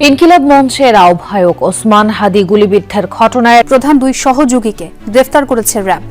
ইনকিলাব মঞ্চের আহ্বায়ক ওসমান হাদি গুলিবিদ্ধের ঘটনায় প্রধান দুই সহযোগীকে গ্রেফতার করেছে র্যাব।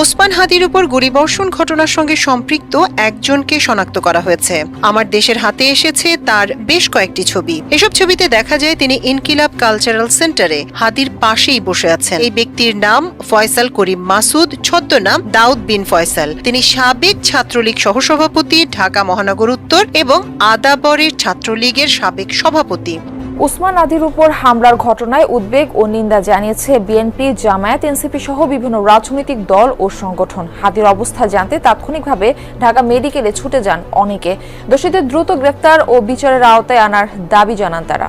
ওসমান হাদির উপর গুলিবর্ষণ ঘটনার সঙ্গে সম্পৃক্ত একজনকে শনাক্ত করা হয়েছে। আমার দেশের হাতে এসেছে তার বেশ কয়েকটি ছবি। এসব ছবিতে দেখা যায়, তিনি ইনকিলাব কালচারাল সেন্টারে হাদির পাশেই বসে আছেন। এই ব্যক্তির নাম ফয়সাল করিম মাসুদ, ছদ্মনাম দাউদ বিন ফয়সাল। তিনি সাবেক ছাত্রলীগ সহসভাপতি, ঢাকা মহানগর উত্তর এবং আদাবরের ছাত্রলীগের সাবেক সভাপতি। উসমান আদির উপর হামলার ঘটনায় উদ্বেগ ও নিন্দা জানিয়েছে বিএনপি, জামায়াত, এনসিপি সহ বিভিন্ন রাজনৈতিক দল ও সংগঠন। হাতির অবস্থা জানতে তাৎক্ষণিকভাবে ঢাকা মেডিকেলে ছুটে যান অনেকে। দোষীদের দ্রুত গ্রেফতার ও বিচারের আওতায় আনার দাবি জানান তারা।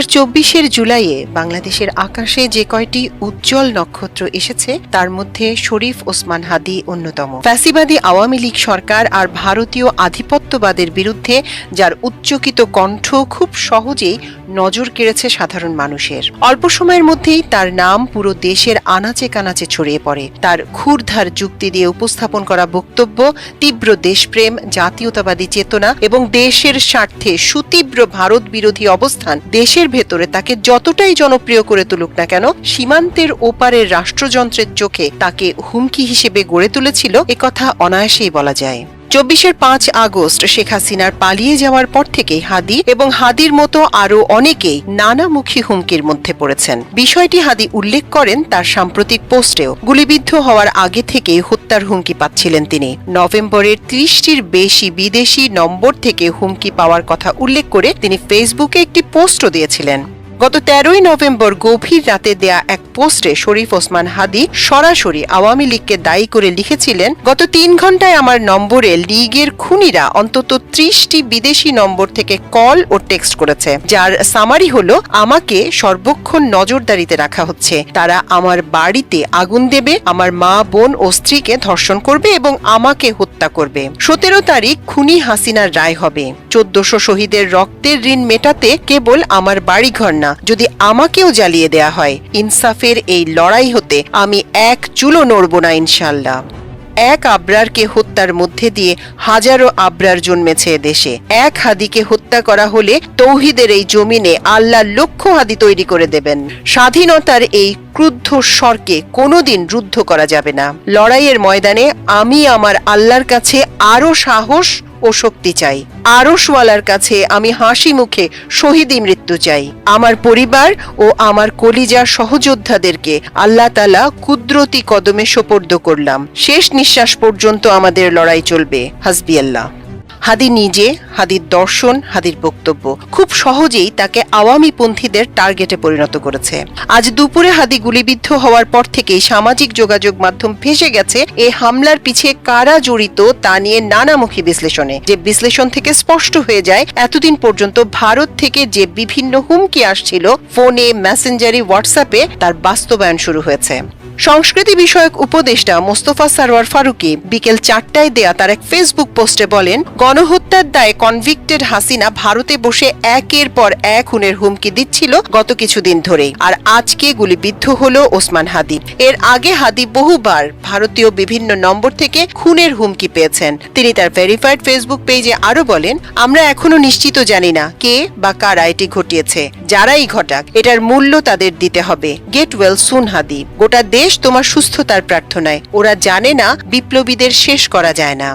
হাজার চব্বিশের জুলাইয়ে বাংলাদেশের আকাশে যে কয়টি উজ্জ্বল নক্ষত্র এসেছে, তার মধ্যে শরীফ, ওসমান হাদি অন্যতম। ফ্যাসিবাদী আওয়ামী লীগ সরকার আর ভারতীয় আধিপত্যবাদের বিরুদ্ধে, যার উচ্চকিত কণ্ঠ খুব সহজেই নজর কেড়েছে সাধারণ মানুষের। অল্প সময়ের মধ্যেই তার নাম পুরো দেশের আনাচে কানাচে ছড়িয়ে পড়ে। তার ক্ষুরধার যুক্তি দিয়ে উপস্থাপন করা বক্তব্য, তীব্র দেশপ্রেম, জাতীয়তাবাদী চেতনা এবং দেশের স্বার্থে সুতীব্র ভারত বিরোধী অবস্থান দেশের ভেতরে তাকে যতটাই জনপ্রিয় করে তুলুক না কেন, সীমান্তের ওপারের রাষ্ট্রযন্ত্রের চোখে তাকে হুমকি হিসেবে গড়ে তুলেছিল, একথা অনায়াসেই বলা যায়। চব্বিশের পাঁচ আগস্ট শেখ হাসিনার পালিয়ে যাওয়ার পর থেকেই হাদি এবং হাদির মতো আরও অনেকেই নানামুখী হুমকির মধ্যে পড়েছেন। বিষয়টি হাদি উল্লেখ করেন তার সাম্প্রতিক পোস্টেও। গুলিবিদ্ধ হওয়ার আগে থেকেই হত্যার হুমকি পাচ্ছিলেন তিনি। নভেম্বরের ত্রিশটির বেশি বিদেশি নম্বর থেকে হুমকি পাওয়ার কথা উল্লেখ করে তিনি ফেসবুকে একটি পোস্টও দিয়েছিলেন। গত তেরোই নভেম্বর গভীর রাতে দেয়া এক পোস্টে শরীফ ওসমান হাদি সরাসরি আওয়ামী লীগকে দায়ী করে লিখেছিলেন, গত তিন ঘন্টায় আমার নম্বরে লীগের খুনিরা অন্তত ত্রিশটি বিদেশি নম্বর থেকে কল ও টেক্সট করেছে। যার সামারি হলো, আমাকে সর্বক্ষণ নজরদারিতে রাখা হচ্ছে। তারা আমার বাড়িতে আগুন দেবে, আমার মা, বোন ও স্ত্রীকে ধর্ষণ করবে এবং আমাকে হত্যা করবে। সতেরো তারিখ খুনি হাসিনার রায় হবে। চোদ্দশো শহীদের রক্তের ঋণ মেটাতে কেবল আমার বাড়িঘর না যদি আমাকেও জ্বালিয়ে দেয়া হয়। ইনসাফের এই লড়াই হতে আমি এক চুলো নড়ব না ইনশাল্লাহ এক আবরারকে হত্যার মধ্যে দিয়ে হাজারো আবরার জন্মেছে দেশে। এক হাদিকে হত্যা করা হলে তৌহিদের এই জমিনে আল্লাহ লক্ষ হাদি তৈরি করে দেবেন। স্বাধীনতার এই ক্রুদ্ধ স্বরকে কোনোদিন রুদ্ধ করা যাবে না। লড়াইয়ের ময়দানে আমি আমার আল্লাহর কাছে আরও সাহস ও শক্তি চাই। আরশওয়ালার কাছে আমি হাসি মুখে শহীদি মৃত্যু চাই। আমার পরিবার ও আমার কলিজার সহযোদ্ধাদেরকে আল্লাহ তালা কুদরতি কদমে সোপর্দ করলাম। শেষ নিঃশ্বাস পর্যন্ত আমাদের লড়াই চলবে। হাসবি আল্লাহ। হাদি নিজে, হাদির দর্শন, হাদির বক্তব্য। খুব সহজেই তাকে আওয়ামী পন্থীদের টার্গেটে পরিণত করেছে। আজ দুপুরে হাদি গুলিবিদ্ধ হওয়ার পর থেকেই সামাজিক যোগাযোগ মাধ্যম ভেসে গেছে এ হামলার পিছিয়ে কারা জড়িত তা নিয়ে নানামুখী বিশ্লেষণে। যে বিশ্লেষণ থেকে স্পষ্ট হয়ে যায়, এতদিন পর্যন্ত ভারত থেকে যে বিভিন্ন হুমকি আসছিল, ফোনে, মেসেঞ্জারি, হোয়াটসঅ্যাপে তার বাস্তবায়ন শুরু হয়েছে। সংস্কৃতি বিষয়ক উপদেষ্টা মোস্তফা সারওয়ার ফারুকি বিকেল চারটায় দেয়া তার এক ফেসবুক পোস্টে বলেন গণহত্যার দায়ে কনভিক্টেড হাসিনা ভারতে বসে একের পর এক খুনের হুমকি দিচ্ছিল গত কিছুদিন ধরেই। আর আজকে গুলিবিদ্ধ হল ওসমান হাদি এর আগে হাদি বহুবার ভারতীয় বিভিন্ন নম্বর থেকে খুনের হুমকি পেয়েছেন। তিনি তার ভেরিফাইড ফেসবুক পেজে আরও বলেন, আমরা এখনও নিশ্চিত জানি না কে বা কারা এটি ঘটিয়েছে, যারাই ঘটাক, এটার মূল্য তাদের দিতে হবে। গেট ওয়েল সুন হাদি গোটা দেশ তোমার সুস্থতার প্রার্থনায়। ওরা জানে না বিপ্লবীদের শেষ করা যায় না।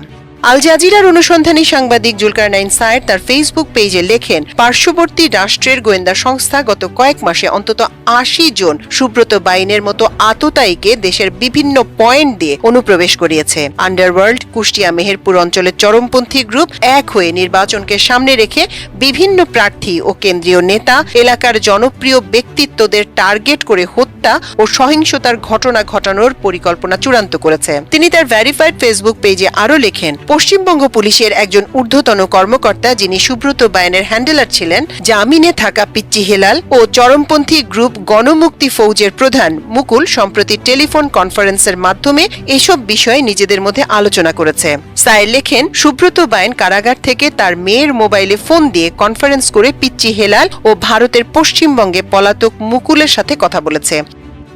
আল জাজিরার অনুসন্ধানী সাংবাদিক জুলকারনাইন সায়ের তার ফেসবুক পেজে লেখেন, পার্শ্ববর্তী রাষ্ট্রের গোয়েন্দা সংস্থা গত কয়েক মাসে অন্তত আশি জন সুব্রত বাইনের মতো আততায়ীকে দেশের বিভিন্ন পয়েন্ট দিয়ে অনুপ্রবেশ করিয়েছে। আন্ডারওয়ার্ল্ড, কুষ্টিয়া মেহেরপুর অঞ্চলের চরমপন্থী গ্রুপ এক হয়ে নির্বাচনকে সামনে রেখে বিভিন্ন প্রার্থী ও কেন্দ্রীয় নেতা, এলাকার জনপ্রিয় ব্যক্তিত্বদের টার্গেট করে হত্যা ও সহিংসতার ঘটনা ঘটানোর পরিকল্পনা চূড়ান্ত করেছে। তিনি তার ভ্যারিফাইড ফেসবুক পেজে আরও লেখেন পশ্চিমবঙ্গ পুলিশের একজন ঊর্ধ্বতন কর্মকর্তা যিনি সুব্রত বায়নের হ্যান্ডেলার ছিলেন, জামিনে থাকা পিচ্চি হেলাল ও চরমপন্থী গ্রুপ গণমুক্তি ফৌজের প্রধান মুকুল সম্প্রতি টেলিফোন কনফারেন্সের মাধ্যমে এসব বিষয়ে নিজেদের মধ্যে আলোচনা করেছে। সায়ের লেখেন, সুব্রত বায়ন কারাগার থেকে তার মেয়ের মোবাইলে ফোন দিয়ে কনফারেন্স করে পিচ্চি হেলাল ও ভারতের পশ্চিমবঙ্গে পলাতক মুকুলের সাথে কথা বলেছে।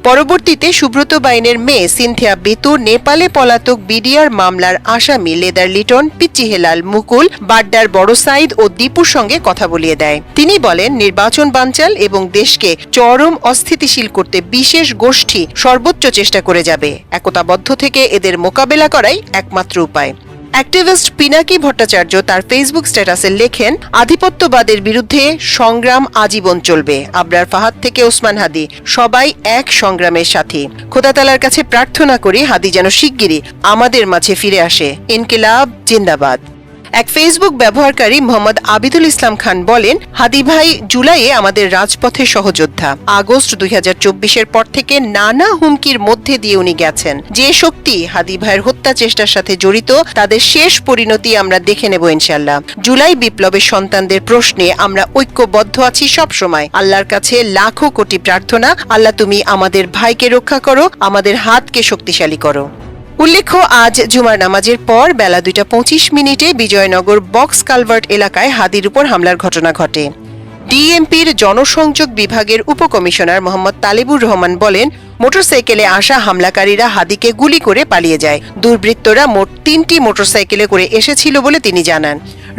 পরবর্তীতে সুব্রত বাইনের মেয়ে সিনথিয়া বেতু নেপালে পলাতক বিডিআর মামলার আসামি লেদার লিটন পিচ্চি হেলাল মুকুল, বাড্ডার বড় সাইদ ও দীপুর সঙ্গে কথা বলিয়ে দেয়। তিনি বলেন, নির্বাচন বানচাল এবং দেশকে চরম অস্থিতিশীল করতে বিশেষ গোষ্ঠী সর্বোচ্চ চেষ্টা করে যাবে। একতাবদ্ধ থেকে এদের মোকাবেলা করাই একমাত্র উপায়। অ্যাক্টিভিস্ট পিনাকি ভট্টাচার্য তার ফেসবুক স্ট্যাটাসে লেখেন, আধিপত্যবাদের বিরুদ্ধে সংগ্রাম আজীবন চলবে। আবরার ফাহাদ থেকে ওসমান হাদি, সবাই এক সংগ্রামের সাথী। খোদাতালার কাছে প্রার্থনা করি হাদি যেন শিগগিরই আমাদের মাঝে ফিরে আসে। ইনকিলাব, জিন্দাবাদ। এক ফেসবুক ব্যবহারকারী মোহাম্মদ আবিদুল ইসলাম খান বলেন, হাদি ভাই জুলাইয়ে আমাদের রাজপথে সহযোদ্ধা। আগস্ট দুই চব্বিশের পর থেকে নানা হুমকির মধ্যে দিয়ে উনি গেছেন। যে শক্তি হাদি ভাইয়ের হত্যা চেষ্টার সাথে জড়িত, তাদের শেষ পরিণতি আমরা দেখে নেব ইনশাল্লাহ জুলাই বিপ্লবের সন্তানদের প্রশ্নে আমরা ঐক্যবদ্ধ আছি সব সময়। আল্লাহর কাছে লাখো কোটি প্রার্থনা। আল্লাহ তুমি আমাদের ভাইকে রক্ষা করো, আমাদের হাতকে শক্তিশালী করো। উল্লেখ্য, আজ জুমার নামাজের পর বেলা দুইটা পঁচিশ মিনিটে বিজয়নগর বক্স কালভার্ট এলাকায় হাদির উপর হামলার ঘটনা ঘটে। ডিএমপির জনসংযোগ বিভাগের উপকমিশনার মোহাম্মদ তালিবুর রহমান বলেন, মোটরসাইকেলে আসা হামলাকারীরা হাদিকে গুলি করে পালিয়ে যায়। দুর্বৃত্তরা মোট তিনটি মোটরসাইকেলে করে এসেছিল বলে তিনি জানান।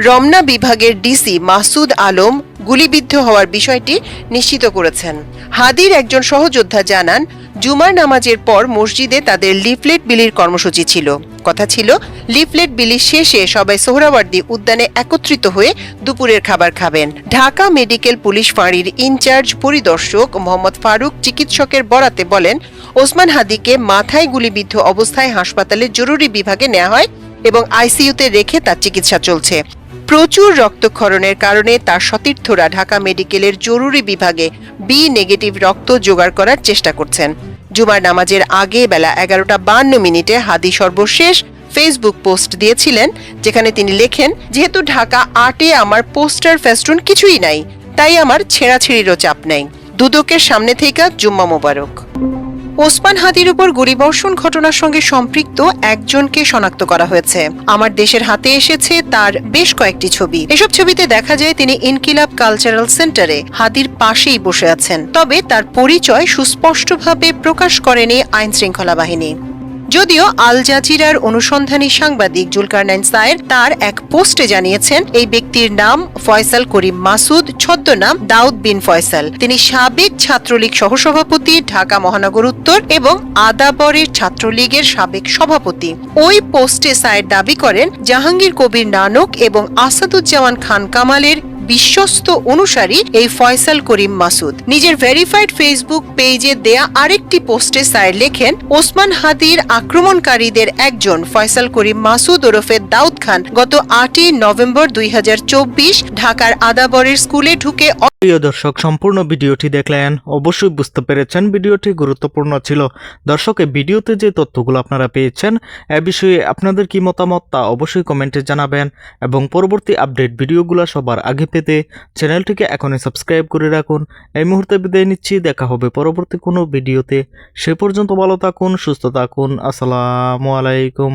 রমনা বিভাগের ডিসি মাসুদ আলম গুলিবিদ্ধ হওয়ার বিষয়টি নিশ্চিত করেছেন। হাদির একজন সহযোদ্ধা জানান জুমার নামাজের পর মসজিদে তাদের লিফলেট বিলির কর্মসূচি ছিল। কথা ছিল, লিফলেট বিলি শেষে সবাই সোহরাওয়ার্দী উদ্যানে একত্রিত হয়ে দুপুরের খাবার খাবেন। ঢাকা মেডিকেল পুলিশ ফাঁড়ির ইনচার্জ পরিদর্শক মোহাম্মদ ফারুক চিকিৎসকের বরাতে বলেন, ওসমান হাদিকে মাথায় গুলিবিদ্ধ অবস্থায় হাসপাতালে জরুরি বিভাগে নেওয়া হয় এবং আইসিইউতে রেখে তার চিকিৎসা চলছে। প্রচুর রক্তক্ষরণের কারণে তার সতীর্থরা ঢাকা মেডিকেলের জরুরি বিভাগে বি নেগেটিভ রক্ত জোগাড় করার চেষ্টা করছেন। জুমার নামাজের আগে বেলা এগারোটা বান্ন মিনিটে হাদি সর্বশেষ ফেসবুক পোস্ট দিয়েছিলেন, যেখানে তিনি লেখেন, যেহেতু ঢাকা আটে আমার পোস্টার ফেস্টুন কিছুই নাই, তাই আমার ছেঁড়াছিড়িরও চাপ নেই। দুদকের সামনে থেকে জুম্মা মোবারক। ওসমান হাতির উপর গুলিবর্ষণ ঘটনার সঙ্গে সম্পৃক্ত একজনকে শনাক্ত করা হয়েছে। আমার দেশের হাতে এসেছে তার বেশ কয়েকটি ছবি। এসব ছবিতে দেখা যায় তিনি ইনকিলাব কালচারাল সেন্টারে হাতির পাশেই বসে আছেন। তবে তার পরিচয় সুস্পষ্টভাবে প্রকাশ করেনি আইন শৃঙ্খলা বাহিনী। যদিও আল জাজিরার অনুসন্ধানী সাংবাদিক জুলকারনাইন সায়ের তার এক পোস্টে জানিয়েছেন, এই ব্যক্তির নাম ফয়সাল করিম মাসুদ, ছদ্মনাম দাউদ বিন ফয়সাল। তিনি সাবেক ছাত্রলীগ সহসভাপতি, ঢাকা মহানগর উত্তর এবং আদাবরের ছাত্রলীগের সাবেক সভাপতি। ওই পোস্টে সায়ের দাবি করেন, জাহাঙ্গীর কবির নানক এবং আসাদুজ্জামান খান কামালের বিশ্বস্ত অনুসারী এই ফয়সাল করিম মাসুদ। নিজের ভেরিফাইড ফেসবুক পেজে দেয়া আরেকটি পোস্টে সায়ের লেখেন, ওসমান হাদির আক্রমণকারীদের একজন ফয়সাল করিম মাসুদ ওরফে দাউদ খান গত আটই নভেম্বর দুই হাজার চব্বিশ ঢাকার আদাবরের স্কুলে ঢুকে প্রিয় দর্শক, সম্পূর্ণ ভিডিওটি দেখলেন, অবশ্যই বুঝতে পেরেছেন ভিডিওটি গুরুত্বপূর্ণ ছিল। দর্শক ভিডিওতে যে তথ্যগুলো আপনারা পেয়েছেন, এ বিষয়ে আপনাদের কি মতামত তা অবশ্যই কমেন্টে জানাবেন এবং পরবর্তী আপডেট ভিডিওগুলো সবার আগে পেতে চ্যানেলটিকে এখনই সাবস্ক্রাইব করে রাখুন। এই মুহূর্তে বিদায় নিচ্ছি, দেখা হবে পরবর্তী কোনো ভিডিওতে। সে পর্যন্ত ভালো থাকুন, সুস্থ থাকুন। আসসালামু আলাইকুম।